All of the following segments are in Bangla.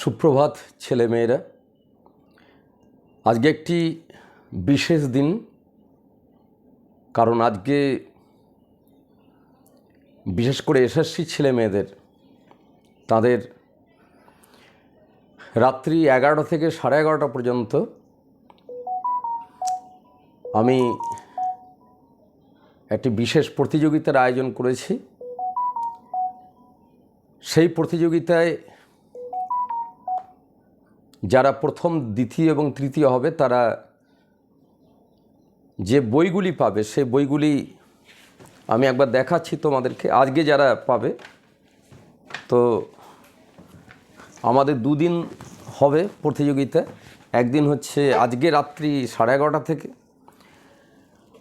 সুপ্রভাত ছেলেমেয়েরা আজকে একটি বিশেষ দিন, কারণ আজকে বিশেষ করে এসএসসি ছেলে মেয়েদের, তাদের রাত্রি এগারোটা থেকে সাড়ে এগারোটা পর্যন্ত আমি একটি বিশেষ প্রতিযোগিতার আয়োজন করেছি। সেই প্রতিযোগিতায় যারা প্রথম, দ্বিতীয় এবং তৃতীয় হবে, তারা যে বইগুলি পাবে সেই বইগুলি আমি একবার দেখাচ্ছি তোমাদেরকে। আজকে যারা পাবে, তো আমাদের দুদিন হবে প্রতিযোগিতা। একদিন হচ্ছে আজকে রাত্রি সাড়ে এগারোটা থেকে।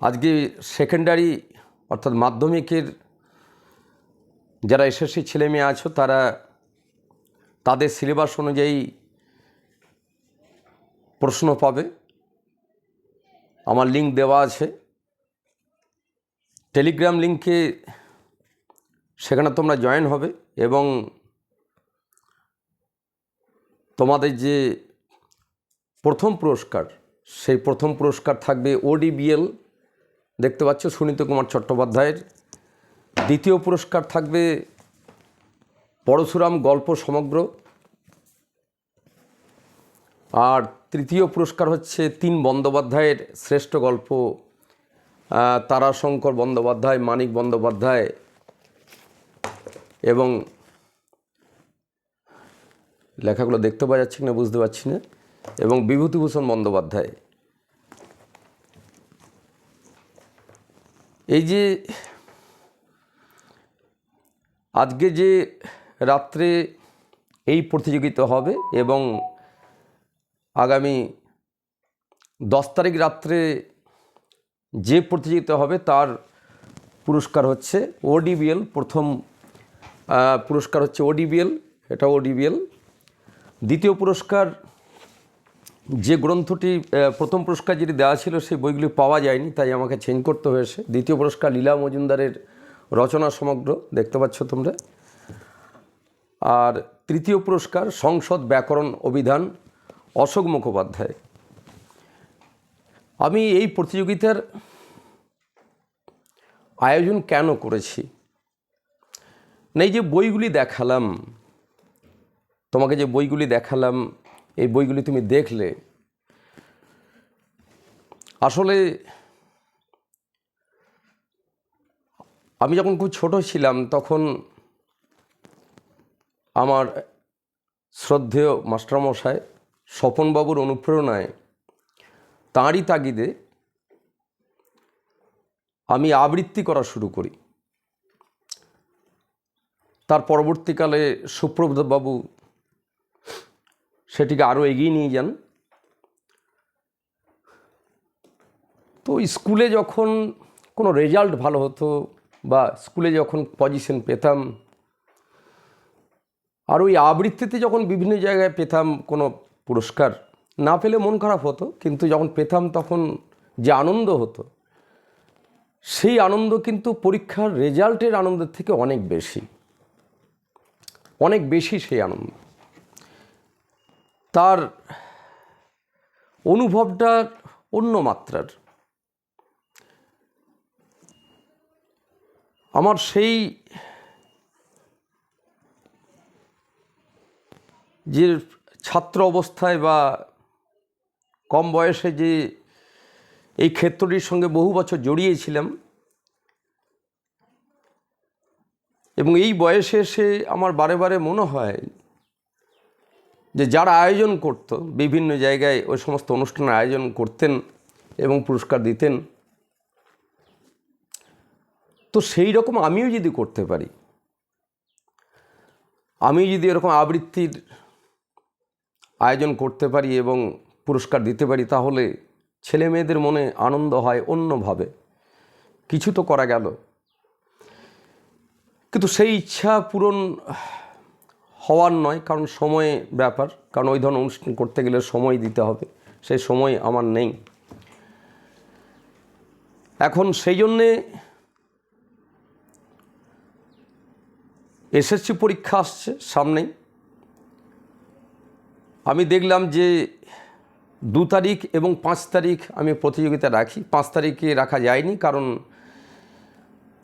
আজকে সেকেন্ডারি অর্থাৎ মাধ্যমিকের যারা এসএসসি ছেলে মেয়ে আছো, তারা তাদের সিলেবাস অনুযায়ী প্রশ্ন পাবে। আমার লিঙ্ক দেওয়া আছে। টেলিগ্রাম লিঙ্কে সেখানে তোমরা জয়েন হবে এবং তোমাদের যে প্রথম পুরস্কার, সেই প্রথম পুরস্কার থাকবে ওডিবিএল দেখতে পাচ্ছ সুনীত কুমার চট্টোপাধ্যায়ের। দ্বিতীয় পুরস্কার থাকবে পরশুরাম গল্প সমগ্র। আর তৃতীয় পুরস্কার হচ্ছে তিন বন্দ্যোপাধ্যায়ের শ্রেষ্ঠ গল্প তারাশঙ্কর বন্দ্যোপাধ্যায়, মানিক বন্দ্যোপাধ্যায় এবং লেখাগুলো দেখতে পাওয়া যাচ্ছে না বুঝতে পারছি না, এবং বিভূতিভূষণ বন্দ্যোপাধ্যায়। এই যে আজকে যে রাত্রে এই প্রতিযোগিতা হবে এবং আগামী দশ তারিখ রাত্রে যে প্রতিযোগিতা হবে তার পুরস্কার হচ্ছে ওডিবিএল প্রথম পুরস্কার হচ্ছে ওডিবিএল এটা ওডিবিএল দ্বিতীয় পুরস্কার, যে গ্রন্থটি প্রথম পুরস্কার যেটি দেওয়া ছিল সেই বইগুলি পাওয়া যায়নি, তাই আমাকে চেঞ্জ করতে হয়েছে। দ্বিতীয় পুরস্কার লীলা মজুমদারের রচনা সমগ্র, দেখতে পাচ্ছ তোমরা। আর তৃতীয় পুরস্কার, সংসদ ব্যাকরণ অভিধান অশোক মুখোপাধ্যায়। আমি এই প্রতিযোগিতার আয়োজন কেন করেছি? না এই যে বইগুলি দেখালাম, তোমাকে যে বইগুলি দেখালাম, এই বইগুলি তুমি দেখলে, আসলে আমি যখন খুব ছোট ছিলাম, তখন আমার শ্রদ্ধেয় মাস্টারমশাই স্বপনবাবুর অনুপ্রেরণায় তাঁরই তাগিদে আমি আবৃত্তি করা শুরু করি। তার পরবর্তীকালে সুপ্রভাতবাবু সেটিকে আরও এগিয়ে নিয়ে যান। তো স্কুলে যখন কোনো রেজাল্ট ভালো হতো বা স্কুলে যখন পজিশন পেতাম, আর ওই আবৃত্তিতে যখন বিভিন্ন জায়গায় পেতাম কোনো পুরস্কার না পেলে মন খারাপ হতো, কিন্তু যখন পেতাম তখন যে আনন্দ হতো, সেই আনন্দ কিন্তু পরীক্ষার রেজাল্টের আনন্দের থেকে অনেক বেশি। অনেক বেশি সেই আনন্দ। তার অনুভবটা অন্য মাত্রার। আমার সেই যে ছাত্র অবস্থায় বা কম বয়সে যে এই ক্ষেত্রটির সঙ্গে বহু বছর জড়িয়েছিলাম, এবং এই বয়সে এসে আমার বারে বারে মনে হয় যে যারা আয়োজন করত, বিভিন্ন জায়গায় ওই সমস্ত অনুষ্ঠানের আয়োজন করতেন এবং পুরস্কার দিতেন, তো সেই রকম আমিও যদি করতে পারি আমি যদি এরকম আবৃত্তির আয়োজন করতে পারি এবং পুরস্কার দিতে পারি, তাহলে ছেলে মেয়েদের মনে আনন্দ হয় অন্যভাবে। কিছু তো করা গেল। কিন্তু সেই ইচ্ছা পূরণ হওয়ার নয়, কারণ সময় ব্যাপার। কারণ ওই ধরনের অনুষ্ঠান করতে গেলে সময় দিতে হবে। সেই সময় আমার নেই। এখন সেই জন্যে এসএসসি পরীক্ষা আসছে সামনেই। আমি দেখলাম যে দু তারিখ এবং পাঁচ তারিখ আমি প্রতিযোগিতা রাখি। পাঁচ তারিখে রাখা যায়নি কারণ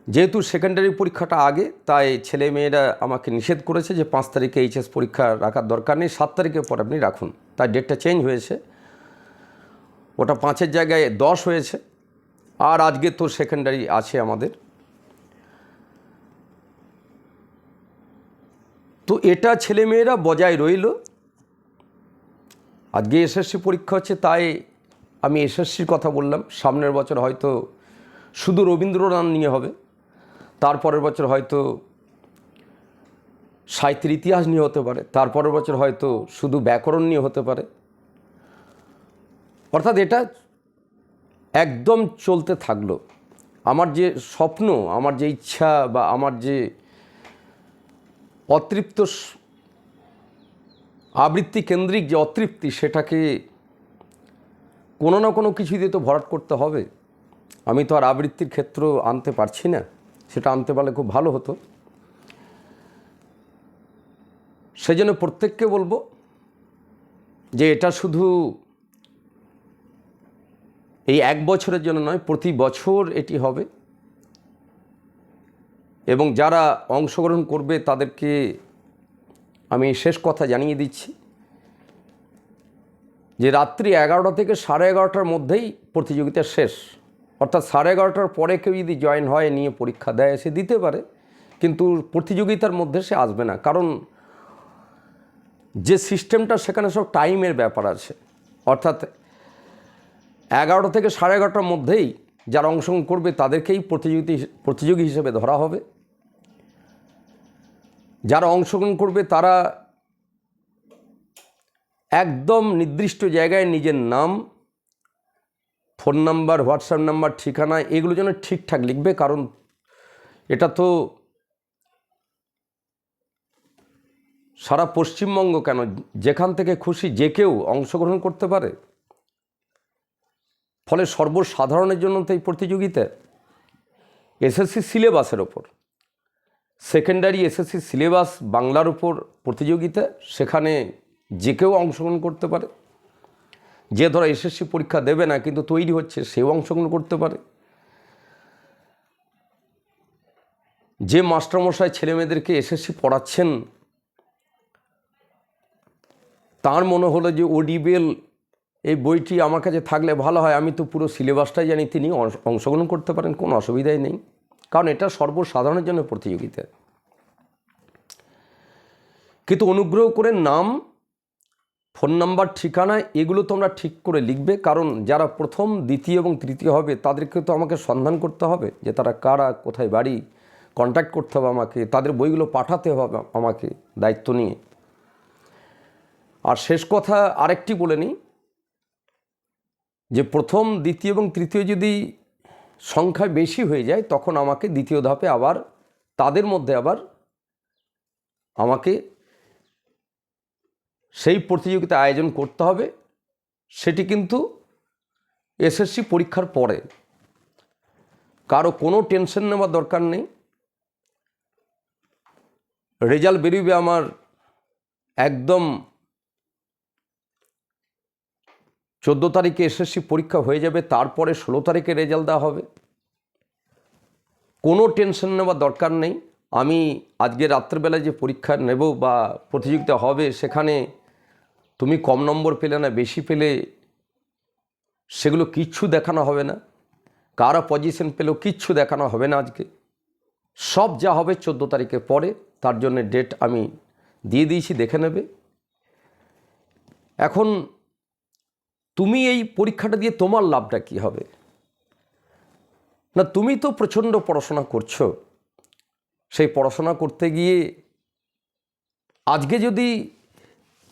যেহেতু সেকেন্ডারি পরীক্ষাটা আগে, তাই ছেলে মেয়েরা আমাকে নিষেধ করেছে যে পাঁচ তারিখে এইচএস পরীক্ষা রাখার দরকার নেই, সাত তারিখের পর আপনি রাখুন। তাই ডেটটা চেঞ্জ হয়েছে। ওটা পাঁচের জায়গায় দশ হয়েছে। আর আজকে তো সেকেন্ডারি আছে আমাদের। তো এটা ছেলেমেয়েরা বজায় রইল। আজকে এসএসসি পরীক্ষা হচ্ছে, তাই আমি এসএসসির কথা বললাম। সামনের বছর হয়তো শুধু রবীন্দ্রনাথ নিয়ে হবে, তারপরের বছর হয়তো সাহিত্যের ইতিহাস নিয়ে হতে পারে, তারপরের বছর হয়তো শুধু ব্যাকরণ নিয়ে হতে পারে। অর্থাৎ এটা একদম চলতে থাকল। আমার যে স্বপ্ন, আমার যে ইচ্ছা বা আমার যে অতৃপ্ত আবৃত্তি কেন্দ্রিক যে অতৃপ্তি সেটাকে কোনো না কোনো কিছু দিয়ে তো ভরাট করতে হবে। আমি তো আর আবৃত্তির ক্ষেত্র আনতে পারছি না, সেটা আনতে পারলে খুব ভালো হতো। সেই জন্য প্রত্যেককে বলব যে এটা শুধু এই এক বছরের জন্য নয়, প্রতি বছর এটি হবে। এবং যারা অংশগ্রহণ করবে তাদেরকে আমি শেষ কথা জানিয়ে দিচ্ছি যে রাত্রি এগারোটা থেকে সাড়ে এগারোটার মধ্যেই প্রতিযোগিতা শেষ। অর্থাৎ সাড়ে এগারোটার পরে কেউ যদি জয়েন হয়, নিয়ে পরীক্ষা দেয়, সে দিতে পারে। কিন্তু প্রতিযোগিতার মধ্যে সে আসবে না। কারণ যে সিস্টেমটা সেখানে সব টাইমের ব্যাপার আছে। অর্থাৎ এগারোটা থেকে সাড়ে এগারোটার মধ্যেই যারা অংশগ্রহণ করবে, তাদেরকেই প্রতিযোগিতা প্রতিযোগী হিসেবে ধরা হবে। যারা অংশগ্রহণ করবে তারা একদম নির্দিষ্ট জায়গায় নিজের নাম, ফোন নাম্বার, হোয়াটসঅ্যাপ নাম্বার, ঠিকানা এগুলো যেন ঠিকঠাক লিখবে। কারণ এটা তো সারা পশ্চিমবঙ্গ কেন? যেখান থেকে খুশি যে কেউ অংশগ্রহণ করতে পারে। ফলে সর্বসাধারণের জন্য তো এই প্রতিযোগিতা। এসএসসি সিলেবাসের ওপর। সেকেন্ডারি এসএসসি সিলেবাস বাংলার উপর প্রতিযোগিতা, সেখানে যে কেউ অংশগ্রহণ করতে পারে। যে ধরো এসএসসি পরীক্ষা দেবে না, কিন্তু তৈরি হচ্ছে, সেও অংশগ্রহণ করতে পারে। যে মাস্টারমশাই ছেলেমেয়েদেরকে এসএসসি পড়াচ্ছেন, তার মনে হলো যে ওডিবেল এই বইটি আমার কাছে থাকলে ভালো হয়, আমি তো পুরো সিলেবাসটাই জানি, তিনি অংশগ্রহণ করতে পারেন, কোনো অসুবিধাই নেই। কারণ এটা সর্বসাধারণের জন্য প্রতিযোগিতা। কিন্তু অনুগ্রহ করে নাম, ফোন নাম্বার, ঠিকানা এগুলো তোমরা ঠিক করে লিখবে। কারণ যারা প্রথম, দ্বিতীয় এবং তৃতীয় হবে, তাদেরকে তো আমাকে সন্ধান করতে হবে যে তারা কারা, কোথায় বাড়ি কন্ট্যাক্ট করতে হবে আমাকে, তাদের বইগুলো পাঠাতে হবে আমাকে দায়িত্ব নিয়ে। আর শেষ কথা আরেকটি বলে নিই, যে প্রথম, দ্বিতীয় এবং তৃতীয় যদি সংখ্যা বেশি হয়ে যায়, তখন আমাকে দ্বিতীয় ধাপে আবার তাদের মধ্যে আবার আমাকে সেই প্রতিযোগিতা আয়োজন করতে হবে। সেটি কিন্তু এসএসসি পরীক্ষার পরে। কারও কোনো টেনশন নেওয়ার দরকার নেই। রেজাল্ট বেরোবে আমার একদম চোদ্দ তারিখে এসএসসি পরীক্ষা হয়ে যাবে, তারপরে ষোলো তারিখে রেজাল্ট দেওয়া হবে। কোনো টেনশন নেওয়ার দরকার নেই। আমি আজকে রাত্রেবেলায় যে পরীক্ষা নেব বা প্রতিযোগিতা হবে, সেখানে তুমি কম নম্বর পেলে না, বেশি পেলে, সেগুলো কিচ্ছু দেখানো হবে না। কারা পজিশন পেলেও কিচ্ছু দেখানো হবে না আজকে। সব যা হবে চোদ্দ তারিখের পরে, তার জন্য ডেট আমি দিয়ে দিয়েছি, দেখে নেবে। এখন তুমি এই পরীক্ষাটা দিয়ে তোমার লাভটা কী হবে? না, তুমি তো প্রচণ্ড পড়াশোনা করছ। সেই পড়াশোনা করতে গিয়ে আজকে যদি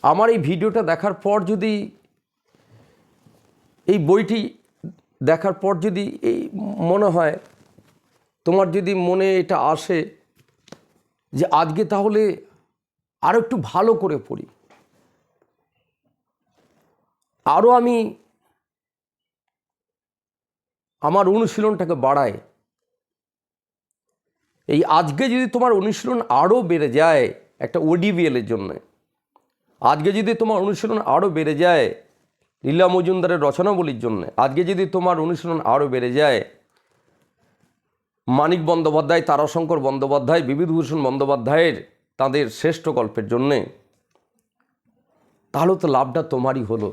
আমার এই ভিডিওটা দেখার পর যদি, এই বইটি দেখার পর যদি এই মনে হয়, তোমার যদি মনে এটা আসে যে আজকে তাহলে আরও একটু ভালো করে পড়ি। আরও আমি আমার অনুশীলনটাকে বাড়াই এই আজকে যদি তোমার অনুশীলন আরও বেড়ে যায় একটা ওডিবিএলের জন্য, আজকে যদি তোমার অনুশীলন আরও বেড়ে যায় লীলা মজুমদারের রচনাবলীর জন্য, আজকে যদি তোমার অনুশীলন আরও বেড়ে যায় মানিক বন্দ্যোপাধ্যায়, তারাশঙ্কর বন্দ্যোপাধ্যায়, বিবিধভূষণ বন্দ্যোপাধ্যায়ের তাদের শ্রেষ্ঠ গল্পের জন্যে, তাহলে তো লাভটা তোমারই হলো।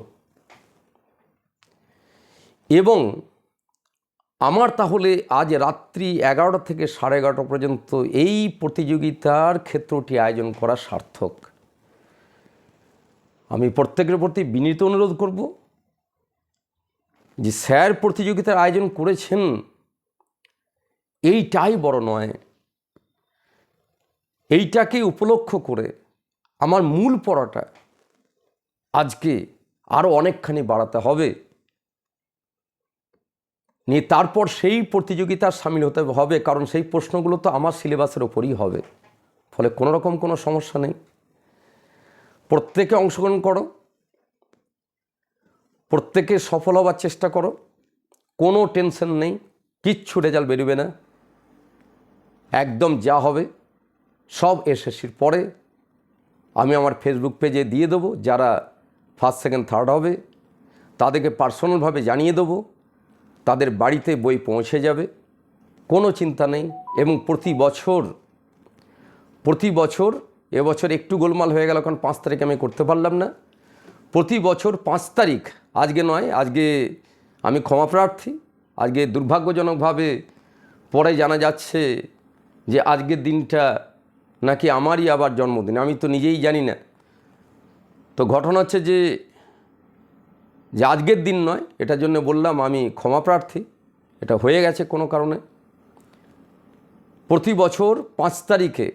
এবং আমার তাহলে আজ রাত্রি এগারোটা থেকে সাড়ে এগারোটা পর্যন্ত এই প্রতিযোগিতার ক্ষেত্রটি আয়োজন করা সার্থক। আমি প্রত্যেকের প্রতি বিনীত অনুরোধ করব যে স্যার প্রতিযোগিতার আয়োজন করেছেন, এইটাই বড় নয়। এইটাকে উপলক্ষ করে আমার মূল পড়াটা আজকে আরও অনেকখানি বাড়াতে হবে। নিয়ে তারপর সেই প্রতিযোগিতার সামিল হতে হবে, কারণ সেই প্রশ্নগুলো তো আমার সিলেবাসের ওপরই হবে। ফলে কোনো রকম কোনো সমস্যা নেই। প্রত্যেকে অংশগ্রহণ করো। প্রত্যেকে সফল হওয়ার চেষ্টা করো। কোনো টেনশন নেই, কিচ্ছু রেজাল্ট বেরোবে না। একদম যা হবে, সব এসএসসির পরে আমি আমার ফেসবুক পেজে দিয়ে দেবো। যারা ফার্স্ট, সেকেন্ড, থার্ড হবে, তাদেরকে পার্সোনালভাবে জানিয়ে দেবো। তাদের বাড়িতে বই পৌঁছে যাবে। কোনো চিন্তা নেই এবং প্রতি বছর প্রতি বছর এবছর একটু গোলমাল হয়ে গেল কারণ পাঁচ তারিখ আমি করতে পারলাম না। প্রতি বছর পাঁচ তারিখ, আজকে নয়, আজকে আমি ক্ষমা প্রার্থী। আজকে দুর্ভাগ্যজনকভাবে পরে জানা যাচ্ছে যে আজকের দিনটা নাকি আমারই আবার জন্মদিন, আমি তো নিজেই জানি না। তো ঘটনা হচ্ছে যে যে আজকের দিন নয়, এটার জন্য বললাম আমি ক্ষমা প্রার্থী। এটা হয়ে গেছে কোনো কারণে। প্রতি বছর পাঁচ তারিখে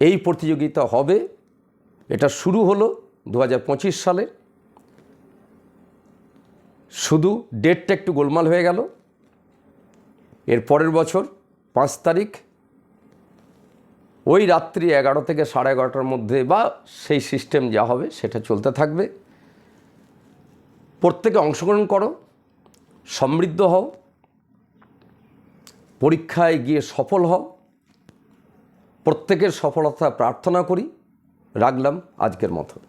এই প্রতিযোগিতা হবে। এটা শুরু হলো দু হাজার পঁচিশ সালে। শুধু ডেটটা একটু গোলমাল হয়ে গেল। এর পরের বছর পাঁচ তারিখ, ওই রাত্রি এগারো থেকে সাড়ে এগারোটার মধ্যে বা সেই সিস্টেম যা হবে সেটা চলতে থাকবে। প্রত্যেকে অংশগ্রহণ করো, সমৃদ্ধ হও, পরীক্ষায় গিয়ে সফল হও। প্রত্যেকের সফলতা প্রার্থনা করি। রাখলাম আজকের মতো।